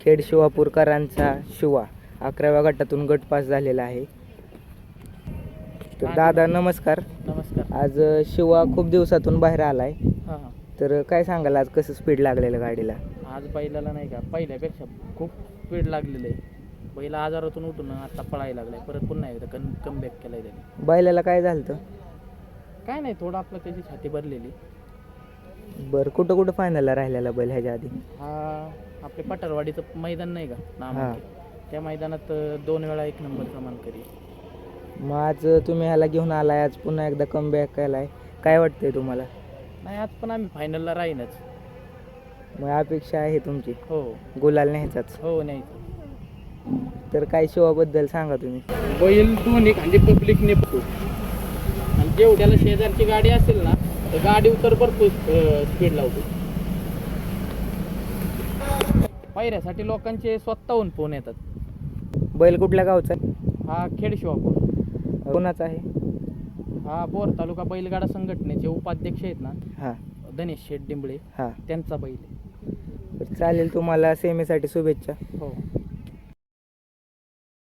खेड शिवापूरकरांचा शिवा. अकराव्या गटातून गट पास झालेला आहे. तर दादा नमस्कार. नमस्कार. आज अ, शिवा खूप दिवसातून बाहेर आलाय. हां हां. तर काय सांगाल आज कसं स्पीड लागलेलं गाडीला? आज बैलाला नाही का पहिल्यापेक्षा खूप स्पीड लागलेलं आहे. बैल आजारातून उठून आता पळायला लागलाय परत पुन्हा एकदा कम कमबॅक केलाय त्याने. बैलाला काय झालं होतं? काय नाही थोडं आपलं त्याची छाती भरलेली. बरं कुठं कुठं फायनलला राहिलेला बैल ह्याच्या आधी? हा आपले पठारवाडीचं मैदान नाही का? हां. नामांकित त्या मैदानात दोन वेळा एक नंबरचा मानकरी मग आज तुम्ही ह्याला घेऊन आलाय आज पुन्हा एकदा कम बॅक केलाय. काय वाटतंय तुम्हाला? नाही आज पण आम्ही फायनलला राहीनच. मग अपेक्षा आहे तुमची? हो. गुलाल न्यायचाच. हो नाही तर काय शिवाबद्दल सांगा तुम्ही? बैल दोन्ही खांदे पब्लिकने बघतो आणि जेवढ्याला शेजारची गाडी असेल ना तर गाडी उतर भरपूर स्पीड लावतो पायऱ्यासाठी लोकांचे स्वतःहून फोन येतात. बैल कुठल्या गावचा हा खेड शिवापूर कोणाचा आहे? हा बोर तालुका बैलगाडा संघटनेचे उपाध्यक्ष आहेत ना हां. धनेश शेठ डिंबळे. हां. त्यांचा बैल आहे. चालेल तुम्हाला सेमीसाठी शुभेच्छा. हो.